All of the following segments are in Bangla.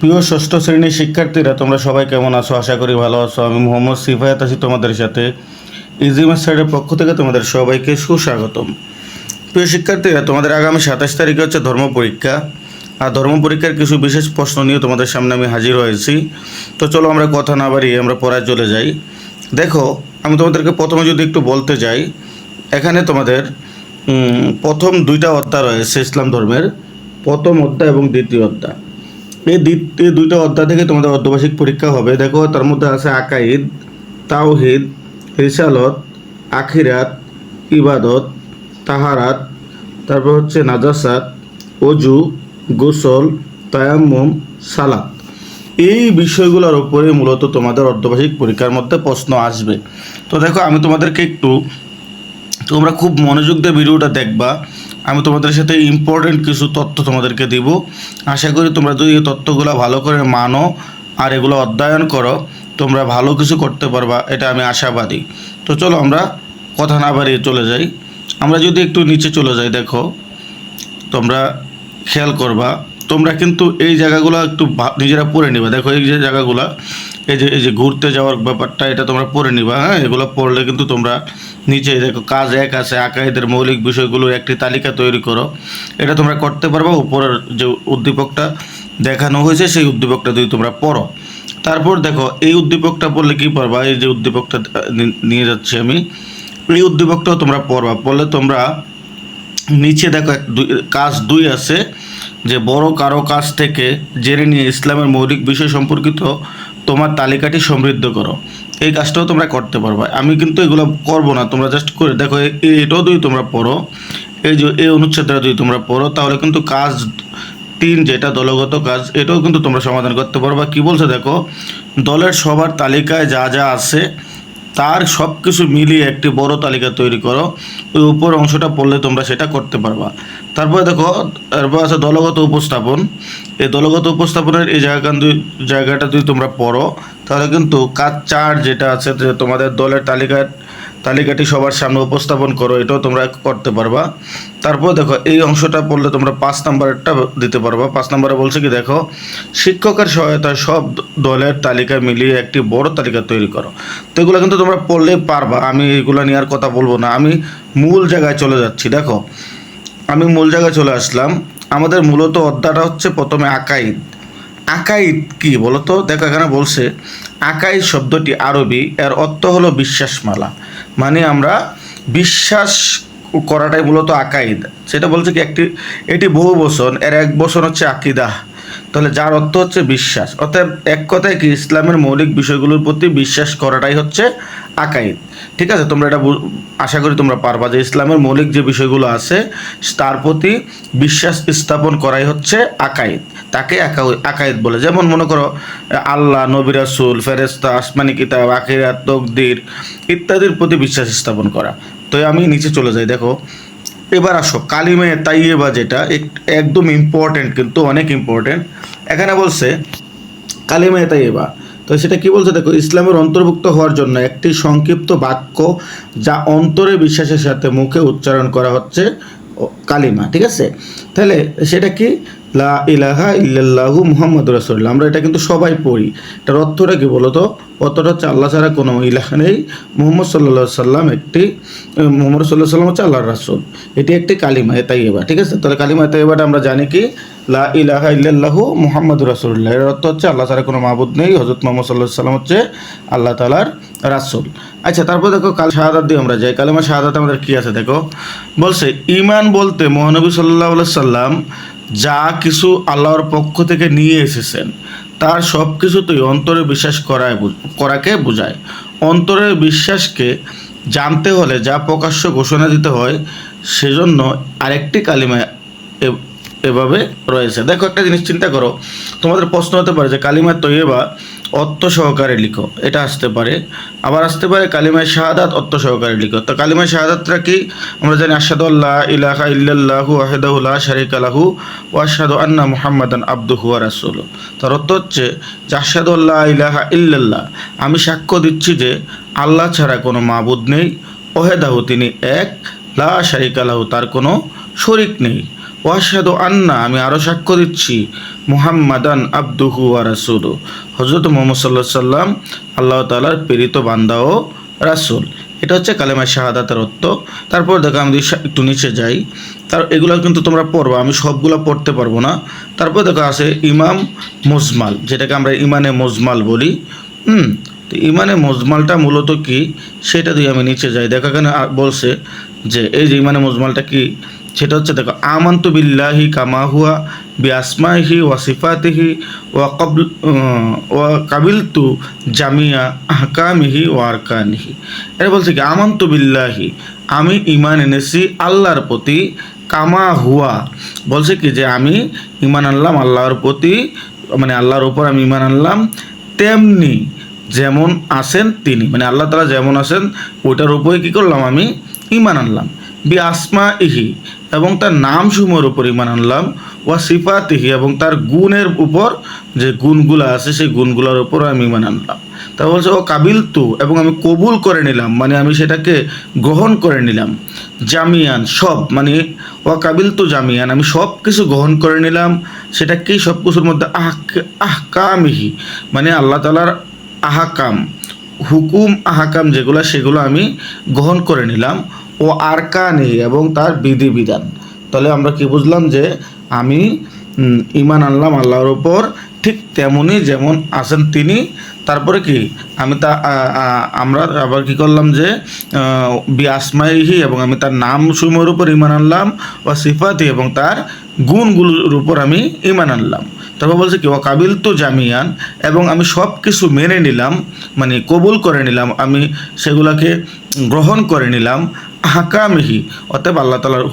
প্রিয় ষষ্ঠ শ্রেণির শিক্ষার্থীরা, তোমরা সবাই কেমন আছো? আশা করি ভালো আছো। আমি মোহাম্মদ সিফায়াত আছি তোমাদের সাথে। ইজি সাইডের পক্ষ থেকে তোমাদের সবাইকে সুস্বাগতম। প্রিয় শিক্ষার্থীরা, তোমাদের আগামী সাতাশ তারিখে হচ্ছে ধর্ম পরীক্ষা। আর ধর্ম পরীক্ষার কিছু বিশেষ প্রশ্ন নিয়ে তোমাদের সামনে আমি হাজির হয়েছি। তো চলো আমরা কথা না বাড়িয়ে আমরা পড়ায় চলে যাই। দেখো, আমি তোমাদেরকে প্রথমে যদি একটু বলতে যাই, এখানে তোমাদের প্রথম দুইটা অধ্যায় রয়েছে ইসলাম ধর্মের। প্রথম অধ্যায় এবং দ্বিতীয় অধ্যায়। এই দ্বি- এই দুইটা অধ্যায় থেকে তোমাদের অর্ধবার্ষিক পরীক্ষা হবে। দেখো, তার মধ্যে আছে আকাইদ, তাওহিদ, রিসালত, আখিরাত, ইবাদত, তাহারাত, তারপর হচ্ছে নাজাসাত অজু গোসল, তায়াম্মুম, সালাত। এই বিষয়গুলোর উপরে মূলত তোমাদের অর্ধবার্ষিক পরীক্ষার মধ্যে প্রশ্ন আসবে। তো দেখো, আমি তোমাদেরকে একটু, তোমরা খুব মনোযোগ দিয়ে ভিডিওটা দেখবা। আমি তোমাদের সাথে ইম্পর্টেন্ট কিছু তথ্য তোমাদেরকে দিব। আশা করি তোমরা যদি এই তথ্যগুলো ভালো করে মানো আর এগুলো অধ্যয়ন করো, তোমরা ভালো কিছু করতে পারবা, এটা আমি আশাবাদী। তো চলো আমরা কথা না বাড়িয়ে চলে যাই। আমরা যদি একটু নিচে চলে যাই, দেখো, তোমরা খেয়াল করবা, তোমরা কিন্তু এই জায়গাগুলো একটু নিজেরা পড়ে নিবা। দেখো, এই যে জায়গাগুলো, এই যে এই যে ঘুরতে যাওয়ার ব্যাপারটা, এটা তোমরা পড়ে নিবা হ্যাঁ? এগুলো পড়লে কিন্তু তোমরা নিচে দেখো, কাজ এক আছে আকাইদের মৌলিক বিষয়গুলোর একটি তালিকা তৈরি করো। এটা তোমরা করতে পারবা, উপরের যে উদ্দীপকটা দেখানো হয়েছে, সেই উদ্দীপকটা যদি তোমরা পড়ো। তারপর দেখো, এই উদ্দীপকটা পড়লে কি পারবা এই যে উদ্দীপকটা নিয়ে যাচ্ছি আমি। এই উদ্দীপকটাও তোমরা পড়বা। পড়লে তোমরা নিচে দেখো কাজ দুই আছে, যে বড় কারও কাছ থেকে জেনে নিয়ে ইসলামের মৌলিক বিষয় সম্পর্কিত তোমার তালিকাটি সমৃদ্ধ করো। এই কাজটাও তোমরা করতে পারবে। আমি কিন্তু এগুলো করব না, তোমরা জাস্ট করে দেখো এটাও যদি তোমরা পড়ো, এই যে, এই অনুচ্ছেদটা যদি তোমরা পড়ো, তাহলে কিন্তু কাজ তিন যেটা দলগত কাজ, এটাও কিন্তু তোমরা সমাধান করতে পারবা। কি বলছে দেখো, দলের সবার তালিকায় যা যা আছে, তার সব কিছু মিলিয়ে একটি বড় তালিকা তৈরি করো, ওই উপর অংশটা পড়লে তোমরা সেটা করতে পারবা। তারপরে দেখো এরপর আছে দলগত উপস্থাপন। এই দলগত উপস্থাপনের এই জায়গা জায়গাটা যদি তোমরা পড়ো তাহলে কিন্তু কাজ চার যেটা আছে যে তোমাদের দলের তালিকায় তালিকাটি সবার সামনে উপস্থাপন করো, এটাও তোমরা করতে পারবা। তারপর দেখো, এই অংশটা পড়লে তোমরা পাঁচ নাম্বারটা দিতে পারবা। পাঁচ নাম্বারে বলছে কি, দেখো শিক্ষকের সহায়তায় সব দলের তালিকা মিলিয়ে একটি বড় তালিকা তৈরি করো। তো এগুলো কিন্তু তোমরা পড়লে পারবা। আমি এগুলো নিয়ে আর কথা বলব না। আমি মূল জায়গায় চলে যাচ্ছি। দেখো, আমি মূল জায়গায় চলে আসলাম। আমাদের মূলত অধ্যায়টা হচ্ছে প্রথমে আকাইদ আকাইদ কি বলতো? দেখো এখানে বলছে, আকাইদ শব্দটি আরবি, এর অর্থ হলো বিশ্বাসমালা। মানে আমরা বিশ্বাস করাটাই মূলত আকাইদ। সেটা বলছে কি একটি, এটি বহু বচন, এর এক বচন হচ্ছে আকিদাহ তাহলে যার অর্থ হচ্ছে বিশ্বাস। অর্থাৎ এক কথায় কি ইসলামের মৌলিক বিষয়গুলোর প্রতি বিশ্বাস করাটাই হচ্ছে আকাইদ। ঠিক আছে? তোমরা এটা আশা করি তোমরা পারবা যে ইসলামের মৌলিক যে বিষয়গুলো আছে, তার প্রতি বিশ্বাস স্থাপন করাই হচ্ছে আকাইদ। তাকে আকা- আকাইদ বলে। যেমন মনে করো, আল্লাহ, নবী রাসূল ফেরেস্তা আসমানি কিতাব, আখিরাত, তকদির ইত্যাদির প্রতি বিশ্বাস স্থাপন করা। তো আমি নিচে চলে যাই, দেখো। এবার আসো, কালিমে তাইয়েবা যেটা, এক- একদম ইম্পর্টেন্ট কিন্তু অনেক ইম্পর্টেন্ট এখানে বলছে, কালিমে তাইয়েবা তো সেটা কি বলছে? দেখো, ইসলামের অন্তর্ভুক্ত হওয়ার জন্য একটি সংক্ষিপ্ত বাক্য যা অন্তরে বিশ্বাসের সাথে মুখে উচ্চারণ করা হচ্ছে কালিমা, ঠিক আছে? তাহলে সেটা কি? লা ইলাহা ইল্লাল্লাহু মুহাম্মদ রাসূলুল্লাহ। আমরা এটা কিন্তু সবাই পড়ি। এটার অর্থটা কি বলতো? অর্থটা হচ্ছে আল্লাহ ছাড়া কোনো ইলাহা নেই। মুহাম্মদ সাল্লাহ সাল্লাম একটি মুহাম্মদ সাল্লাহ সাল্লাম হচ্ছে আল্লাহর রাসূল। এটি একটি কালিমা এতাইয়েবা ঠিক আছে? তাহলে কালিমা এতাইয়েবাটা আমরা জানি কি? লা ইলাহা ইল্লাল্লাহু মুহাম্মদ রাসূলুল্লাহ। এর অর্থ হচ্ছে আল্লাহ ছাড়া কোনো মাবুদ নেই। হযরত মুহাম্মদ সাল্লাহ সাল্লাম হচ্ছে আল্লাহ তাআলার রাসূল। আচ্ছা তারপর দেখো কাল শাহাদাত দিয়ে আমরা যাই। কালিমা শাহাদাত আমাদের কি আছে দেখো? বলছে ইমান বলতে মহানবী সাল্লাহ সাল্লাম যা কিছু আল্লাহর পক্ষ থেকে নিয়ে এসেছেন, তার সব কিছুতেই অন্তরে বিশ্বাস করায় করাকে বোঝায়। অন্তরের বিশ্বাসকে জানতে হলে যা প্রকাশ্য ঘোষণা দিতে হয়, সেজন্য আরেকটি কালিমা এভাবে রয়েছে। দেখো একটা জিনিস চিন্তা করো। তোমাদের প্রশ্ন হতে পারে যে কালিমা তৈবা অর্থ সহকারে লিখো, এটা আসতে পারে। আবার আসতে পারে কালিমায় শাহাদাত, অর্থ সহকারে লিখো। তো কালিমায় শাহাদাতটা কি? আমরা জানি আশহাদু আল্লাহ ইলাহা ওয়াহদাহু লা শারীকা লাহু ওয়া আশহাদু আন্না মুহাম্মাদান আবদুহু ওয়া রাসূলুহু। তার অর্থ হচ্ছে যে আশহাদু আল্লাহ ইলাহা ইল্লাল্লাহ, আমি সাক্ষ্য দিচ্ছি যে আল্লাহ ছাড়া কোনো মাবুদ নেই ওহেদাহু তিনি এক, লা শারিকা লাহু তার কোনো শরিক নেই। ওয়াসাদু আন্না, আমি আরও সাক্ষ্য দিচ্ছি মুহাম্মাদান আব্দুহু রাসুলু হজরত মোহাম্মদ সাল্লাহ সাল্লাম আল্লাহ তালার প্রেরিত বান্দা ও রাসুল। এটা হচ্ছে কালেমা শাহাদাতের অর্থ। তারপর দেখো আমি একটু নিচে যাই, তার এগুলো কিন্তু তোমরা পড়বা, আমি সবগুলো পড়তে পারব না। তারপর দেখো আছে ইমাম মুজমাল, যেটাকে আমরা ইমানে মুজমাল বলি। হুম, তো ইমানে মুজমালটা মূলত কি? সেটা দিয়ে আমি নিচে যাই, দেখো আ- বলছে যে এই যে ইমানে মুজমালটা কি? সেটা হচ্ছে দেখো, আমান্তু বিল্লাহি কামা হুয়া বি আসমাহি ওয়া কবল ওয়া কাবিলতু জামিয়া আহকামিহি ওয়া আরকানিহি। এটা বলছে কি, আমান্তু বিল্লাহি, আমি ইমান এনেছি আল্লাহর প্রতি কামা হুয়া। বলছে কি যে, আমি ইমান আনলাম আল্লাহর প্রতি মানে আল্লাহর উপর আমি ইমান আনলাম তেমনি যেমন আছেন তিনি। মানে আল্লাহ তালা যেমন আছেন, ওইটার উপরে কী করলাম আমি? ইমান আনলাম। বি আসমা ইহি এবং তার নাম সমূহের উপর ইমান আনলাম। ওয়া সিফাতিহি, এবং তার গুণের উপর যে গুণগুলো আছে, সেই গুণগুলোর উপর আমি ইমান আনলাম। তা বলছে, ও কাবিল তু এবং আমি কবুল করে নিলাম মানে আমি সেটাকে গ্রহণ করে নিলাম। জামিয়ান, সব মানে ও কাবিল তু জামিয়ান, আমি সব কিছু গ্রহণ করে নিলাম। সেটা কি? সব কিছুর মধ্যে আহ আহকামিহি মানে আল্লাহ তালার আহাকাম, হুকুম, আহাকাম যেগুলো, সেগুলো আমি গ্রহণ করে নিলাম। ও আরকানি এবং তার বিধিবিধান। তাহলে আমরা কি বুঝলাম যে আমি ইমান আনলাম আল্লাহর ওপর ঠিক তেমনই যেমন আছেন তিনি তারপরে কি? আমি তা আমরা আবার কি করলাম যে আহ, বি আসমাইহি এবং আমি তার নাম সমূহের উপর ইমান আনলাম ও সিফাতি এবং তার গুণগুলোর উপর আমি ইমান আনলাম। তারপর বলছে কি ও কাবিল তো জামিয়ান এবং আমি সব কিছু মেনে নিলাম মানে কবুল করে নিলাম আমি সেগুলোকে গ্রহণ করে নিলাম আহাকামিহি, অতএব আল্লাহ তালার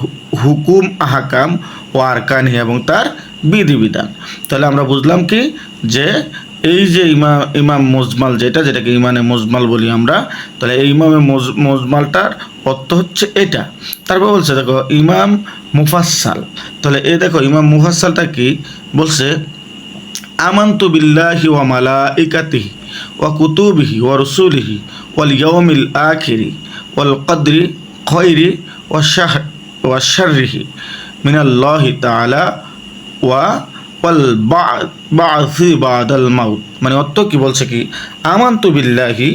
হুকুম, আহাকাম ও আরকানহি এবং তার বিধিবিধান। তাহলে আমরা বুঝলাম কি? যে এই যে ইমা, ইমাম মজমাল যেটা, যেটাকে ইমানে মজমাল বলি আমরা, তাহলে এই ইমামে মজ- মজমালটার অর্থ হচ্ছে এটা। তারপর বলছে, দেখো, ইমাম মুফাসাল তাহলে এই দেখো, ইমাম মুফাসালটা কি? বলছে, আমান্তু বিল্লাহি ওয়া মালাইকাতিহি ওয়া কুতুবিহি ওয়া রসুলিহি ওয়াল ইয়াউমিল আখিরি ওয়াল কদরি খৈরি ওয়া শাহ, ওয়া শাররিহি মিনাল্লাহি তালা ওয়া মাউত। মানে অর্থ কি বলছে কি? আমান্তু বিল্লাহি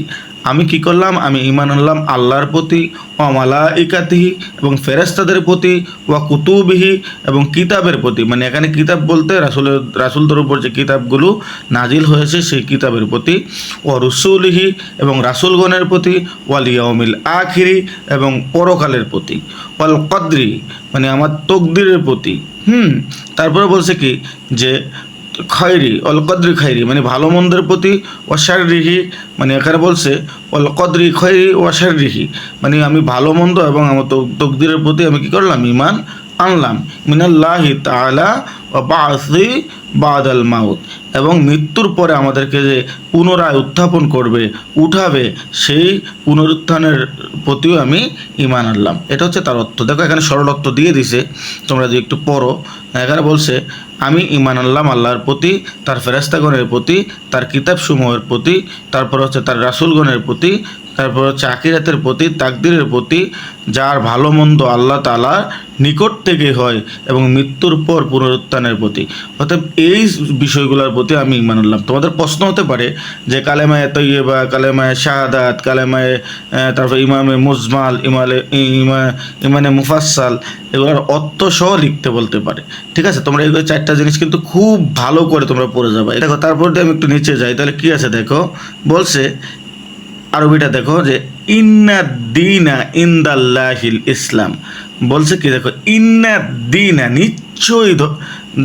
আমি কি করলাম? আমি ইমান আনলাম আল্লাহর প্রতি ও মালাইকাতিহি এবং ফেরেস্তাদের প্রতি ওয়া কুতুবিহি এবং কিতাবের প্রতি। মানে এখানে কিতাব বলতে রাসুলের, রাসুলদের উপর যে কিতাবগুলো নাজিল হয়েছে সেই কিতাবের প্রতি। ও রসুলিহি এবং রাসুলগণের প্রতি। ওয়াল ইয়াউমিল আখিরি এবং পরকালের প্রতি। ওয়াল কদ্রি মানে আমার তকদিরের প্রতি। হুম, তারপরে বলছে কি? যে খয়রি, অল কদ্রি খৈরি মানে ভালো মন্দের প্রতি অশাররিহি মানে এখানে বলছে, অল কদ্রি খয়রি অশাররিহি মানে আমি ভালো মন্দ এবং আমার তক- তকদিরের প্রতি আমি কি করলাম? ইমান আনলাম। মিনাল্লাহি তাআলা ও বাসি বাদাল মাউত। এবং মৃত্যুর পরে আমাদেরকে যে পুনরায় উত্থাপন করবে, উঠাবে, সেই পুনরুত্থানের প্রতিও আমি ইমান আনলাম। এটা হচ্ছে তার অর্থ। দেখো এখানে সরল অর্থ দিয়ে দিছে। তোমরা যদি একটু পড়ো, এখানে বলছে আমি ইমান আল্লাহ আল্লাহর প্রতি, তার ফেরাস্তাগণের প্রতি, তার কিতাবসমূহের প্রতি, তারপর হচ্ছে তার রাসুলগণের প্রতি তারপর হচ্ছে আকিরাতের প্রতি, তাকদিরের প্রতি যার ভালো মন্দ আল্লাহ তালার নিকট থেকে হয় এবং মৃত্যুর পর পুনরুত্থানের প্রতি। অর্থাৎ এই বিষয়গুলোর প্রতি আমি ইমান আনলাম। তোমাদের প্রশ্ন হতে পারে যে কালেমায় তৈবা কালেমায় শাহাদাত, কালেমায় তারপর ইমামে মুজমাল, ইমালে, ইমা, ইমানে মুফাসাল এগুলোর অর্থ সহ লিখতে বলতে পারে। ঠিক আছে? তোমরা এগুলো চারটা জিনিস কিন্তু খুব ভালো করে তোমরা পড়ে যাবে। দেখো, তারপর দিয়ে আমি একটু নিচে যাই। তাহলে কি আছে দেখো? বলছে আরবিটা দেখো যে, ইন্না দিনা ইন্দাল্লাহিল ইসলাম। বলছে কি দেখো, ইন্না দিনা নিশ্চয়ই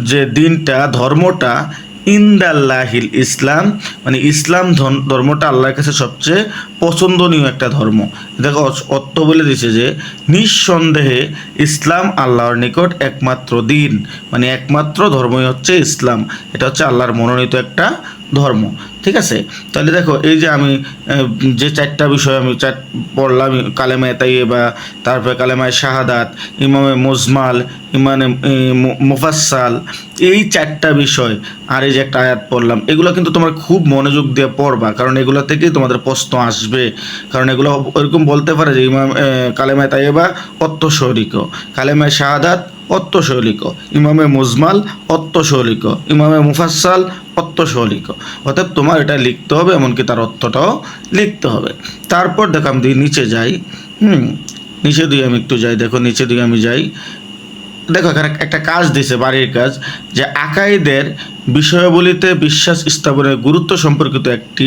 যে দিনটা ধর্মটা ইন্দাল্লাহিল ইসলাম। মানে ইসলাম ধর্মটা আল্লাহর কাছে সবচেয়ে পছন্দনীয় একটা ধর্ম। দেখো অ- অর্থ বলে দিছে যে, নিঃসন্দেহে ইসলাম আল্লাহর নিকট একমাত্র দিন মানে একমাত্র ধর্মই হচ্ছে ইসলাম। এটা হচ্ছে আল্লাহর মনোনীত একটা ধর্ম। ঠিক আছে? তাহলে দেখো, এই যে আমি যে চারটা বিষয় আমি চার পড়লাম, কালেমায় তাইয়ে বা তারপরে কালেমায় শাহাদাত, ইমামে মুজমাল ইমানে মুফাসাল এই চারটা বিষয় আর এই যে একটা আয়াত পড়লাম, এগুলো কিন্তু তোমরা খুব মনোযোগ দিয়ে পড়বা, কারণ এগুলো থেকেই তোমাদের প্রশ্ন আসবে। কারণ এগুলো ওরকম বলতে পারে যে ইমাম কালেমায় তাইয়েবা অত্য শরিক কালেমায় শাহাদাত অত্যশৈলিক ইমামে মুজমাল অত্যশৈলিক ইমামে মুফাসাল অত্যশৈলিক অর্থাৎ তোমার এটা লিখতে হবে, এমনকি তার অর্থটাও লিখতে হবে। তারপর দেখো আমি নিচে যাই, হুম, নিচে দিয়ে আমি একটু যাই, দেখো নিচে দিয়ে আমি যাই। দেখো এখানে একটা কাজ দিছে, বাড়ির কাজ, যে আকাইদের বিষয়াবলিতে বিশ্বাস স্থাপনের গুরুত্ব সম্পর্কিত একটি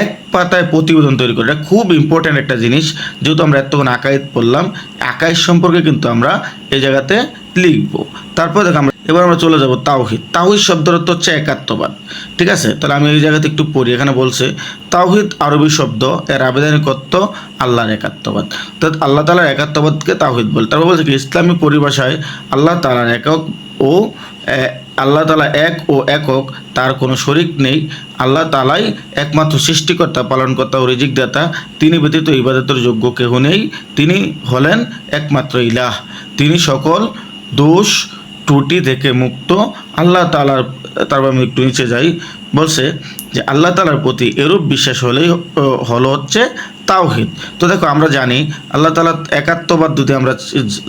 এক পাতায় প্রতিবেদন তৈরি করে। এটা খুব ইম্পর্ট্যান্ট একটা জিনিস, যেহেতু আমরা এতক্ষণ আকাইদ পড়লাম আকাইদ সম্পর্কে কিন্তু আমরা এই জায়গাতে লিখব। তারপর দেখো আমরা, এবার আমরা চলে যাব তাওহিদ। তাওহিদ শব্দের অর্থ হচ্ছে একাত্মবাদ। ঠিক আছে? তাহলে আমি এই জায়গাতে একটু পড়ি, এখানে বলছে, তাওহিদ আরবি শব্দ, এর আবেদনিক অর্থ আল্লাহর একাত্মবাদ। অর্থাৎ আল্লাহ তালার একাত্মবাদকে তাওহিদ বলে। তারপর বলছে কি, ইসলামী পরিভাষায় আল্লাহ তালার একক ও আল্লাহ তালা এক ও একক, তার কোনো শরিক নেই। আল্লাহ তালাই একমাত্র সৃষ্টিকর্তা, পালনকর্তা ও রিজিকদাতা। তিনি ব্যতীত ইবাদতের যোগ্য কেহ নেই। তিনি হলেন একমাত্র ইলাহ। তিনি সকল দোষ, ত্রুটি থেকে মুক্ত। আল্লাহ তালার তারপর আমি একটু নিচে যাই। বলছে যে, আল্লাহ তালার প্রতি এরূপ বিশ্বাস হলেই হলো হচ্ছে তাওহিদ। তো দেখো, আমরা জানি, আল্লাহ তালা একাত্মবাদ যদি আমরা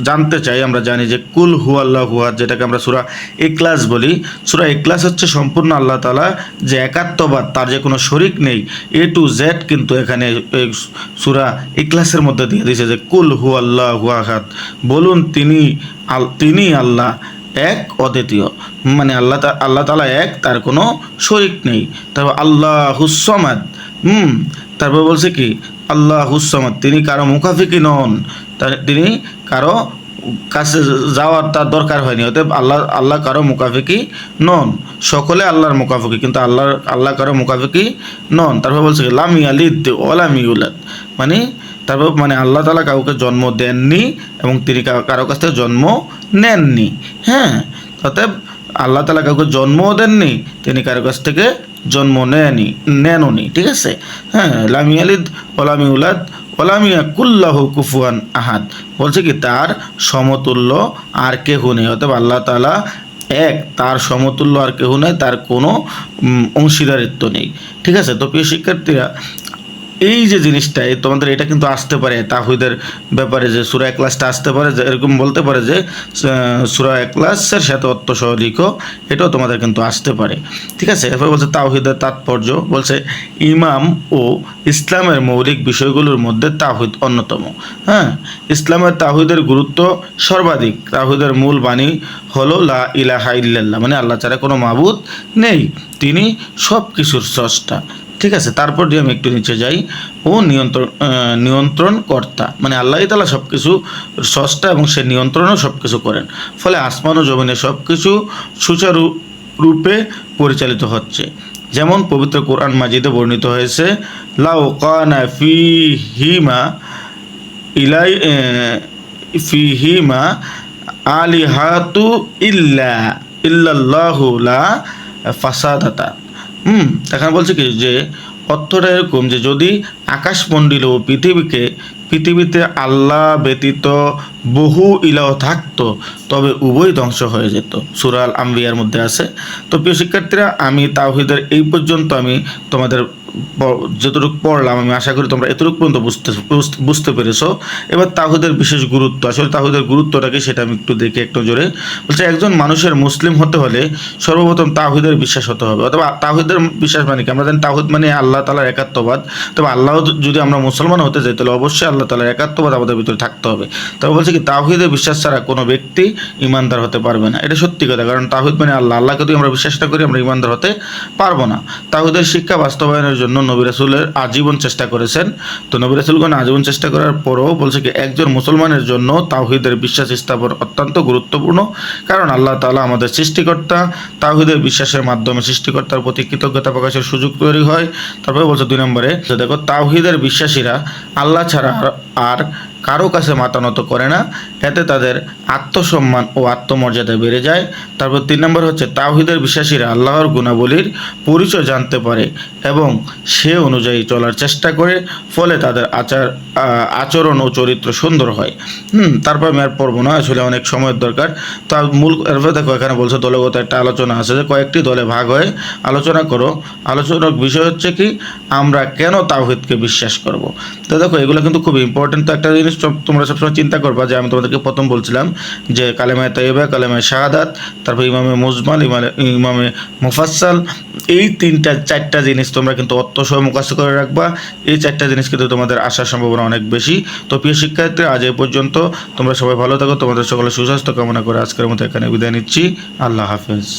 জানতে চাই, আমরা জানি যে কুল হু আল্লাহ হুয়াদ যেটাকে আমরা সুরা এক্লাস বলি। সুরা এক্লাস হচ্ছে সম্পূর্ণ আল্লাহ তালা যে একাত্মবাদ তার যে কোনো শরিক নেই এ টু জেড কিন্তু এখানে সুরা এক্লাসের মধ্যে দিয়ে দিয়েছে যে কুল হু আল্লাহ হুয়াহাদ বলুন তিনি আল, তিনি আল্লাহ এক, অদ্বিতীয়। মানে আল্লাহ আল্লাহ তালা এক, তার কোনো শরিক নেই। তারপর আল্লাহ হুসমাদ হুম, তারপর বলছে কি? আল্লাহ হুসমাদ তিনি কারও মুখাফিকি নন। তিনি কারও কাছে যাওয়ার তার দরকার হয়নি। অতএব আল্লাহ আল্লাহ কারও মুখাফিকি নন। সকলে আল্লাহর মুখাফিকি, কিন্তু আল্লাহর, আল্লাহ কারও মুখাফিকি নন। তারপর বলছে লামি আলিদ ওলামি উলাদ মানে তারপর মানে আল্লাহ তালা কাউকে জন্ম দেননি এবং তিনি কারও কাছ থেকে জন্ম নেননি। হ্যাঁ? অতএব আল্লাহ তালা কাউকে জন্মও দেননি, তিনি কারও কাছ থেকে জন্ম নেয়নি, নেননি, ঠিক আছে? হ্যাঁ লামি আলিদ ওলামি উলাদ ওলামিয়া কুল্লাহ কুফুয়ান আহাদ। বলছে কি, তার সমতুল্য আর কেহ নেই, অতএব আল্লাহ তালা এক, তার সমতুল্য আর কেহ নেই, তার কোনো অংশীদারিত্ব নেই। ঠিক আছে? তো প্রিয় শিক্ষার্থীরা এই যে জিনিসটা তোমাদের এটা কিন্তু আসতে পারে, তাহিদের ব্যাপারে যে সুরা ক্লাসটা আসতে পারে, যে এরকম বলতে পারে যে সুরা ক্লাসের সাথে অর্থ সহ লিখো, এটাও তোমাদের কিন্তু আসতে পারে। ঠিক আছে? এরপর বলছে তাহিদের তাৎপর্য, বলছে ইমাম ও ইসলামের মৌলিক বিষয়গুলোর মধ্যে তাহিদ অন্যতম। হ্যাঁ? ইসলামের তাহিদের গুরুত্ব সর্বাধিক। তাহিদের মূল বাণী হলো লা ইলাহা ইল্লাল্লাহ মানে আল্লাহ ছাড়া কোনো মাবুদ নেই। তিনি সব কিছুর স্রষ্টা। ঠিক আছে, তারপর দিয়ে আমি একটু নিচে যাই, ও নিয়ন্ত্রণ নিয়ন্ত্রণ কর্তা মানে আল্লাহ তালা সব কিছু সস্তা এবং সে নিয়ন্ত্রণও সব কিছু করেন। ফলে আসমান ও জমিনে সব কিছু সুচারু রূপে পরিচালিত হচ্ছে। যেমন পবিত্র কোরআন মাজিদে বর্ণিত হয়েছে, লাউ কানা ফি হিমা ইলাই ফি ফিহিমা আলিহাতু ইল্লা, ইল্লাল্লাহু লা ফাসাদাতা। হুম, এখানে বলছে কি, যে অর্থটা এরকম যে যদি আকাশমণ্ডল ও পৃথিবীকে, পৃথিবীতে আল্লাহ ব্যতীত বহু ইলাহ থাকতো, তবে উভয় ধ্বংস হয়ে যেত। সুরাল আম্বিয়ার মধ্যে আছে। তো প্রিয় শিক্ষার্থীরা, আমি তাওহিদের এই পর্যন্ত আমি তোমাদের যতটুকু পড়লাম, আমি আশা করি তোমরা এতটুকু পর্যন্ত বুঝতে বুঝতে পেরেছ। এবার তাহুদের বিশেষ গুরুত্ব। আসলে তাহুদের গুরুত্বটা কি সেটা আমি একটু দেখি একটু জোরে। বলছে, একজন মানুষের মুসলিম হতে হলে সর্বপ্রথম তাহিদের বিশ্বাস হতে হবে। অথবা তাহুদের বিশ্বাস মানে কি? আমরা জানি তাহুদ মানে আল্লাহ তালার একাত্মবাদ। তবে আল্লাহ যদি আমরা মুসলমান হতে যাই, তাহলে অবশ্যই আল্লাহ তালার একাত্মবাদ আমাদের ভিতরে থাকতে হবে। তবে বলছে কি, তাহিদের বিশ্বাস ছাড়া কোনো ব্যক্তি ইমানদার হতে পারবে না। এটা সত্যি কথা, কারণ তাহিদ মানে আল্লাহ। আল্লাহকে যদি আমরা বিশ্বাসটা করি, আমরা ইমানদার হতে পারব না। তাহিদের শিক্ষা বাস্তবায়নের জন্য নবী রাসুলের আজীবন চেষ্টা করেছেন। তো নবী রাসুলগণ আজীবন চেষ্টা করার পরও বলছে কি, একজন মুসলমানের জন্য তাওহিদের বিশ্বাস স্থাপন অত্যন্ত গুরুত্বপূর্ণ। কারণ আল্লাহ তালা আমাদের সৃষ্টিকর্তা, তাওহিদের বিশ্বাসের মাধ্যমে সৃষ্টিকর্তার প্রতি কৃতজ্ঞতা প্রকাশের সুযোগ তৈরি হয়। তারপরে বলছে দুই নম্বরে দেখো তাহিদের বিশ্বাসীরা আল্লাহ ছাড়া আর কারও কাছে মাথা নত করে না, এতে তাদের আত্মসম্মান ও আত্মমর্যাদা বেড়ে যায়। তারপর তিন নম্বর হচ্ছে, তাওহিদের বিশ্বাসীরা আল্লাহর গুণাবলীর পরিচয় জানতে পারে এবং সে অনুযায়ী চলার চেষ্টা করে, ফলে তাদের আচার আচরণ ও চরিত্র সুন্দর হয়। হুম, তারপর আমি আর পড়ব না, আসলে অনেক সময়ের দরকার। তার মূল, এরপর দেখো, এখানে বলছে, দলগত একটা আলোচনা আছে যে কয়েকটি দলে ভাগ হয়ে আলোচনা করো। আলোচনার বিষয় হচ্ছে কি, আমরা কেন তাওহিদকে বিশ্বাস করব? তো দেখো, এগুলো কিন্তু খুব ইম্পর্টেন্ট তো একটা জিনিস। সব তোমরা সবসময় চিন্তা করবা যে আমি তোমাদেরকে প্রথম বলছিলাম যে কালেমায় তৈবা কালেমায় শাহাদাত, তারপর ইমামে মুজমাল ইমামে ইমামে মুফাসসাল। এই তিনটা, চারটা জিনিস তোমরা কিন্তু অর্থ সহ মুখস্থ করে রাখবা। এই চারটা জিনিস কিন্তু তোমাদের আসার সম্ভাবনা অনেক বেশি। তো প্রিয় শিক্ষার্থী আজ এই পর্যন্ত তোমরা সবাই ভালো থাকো, তোমাদের সকলে সুস্বাস্থ্য কামনা করে আজকের মতো এখানে বিদায় নিচ্ছি। আল্লাহ হাফেজ।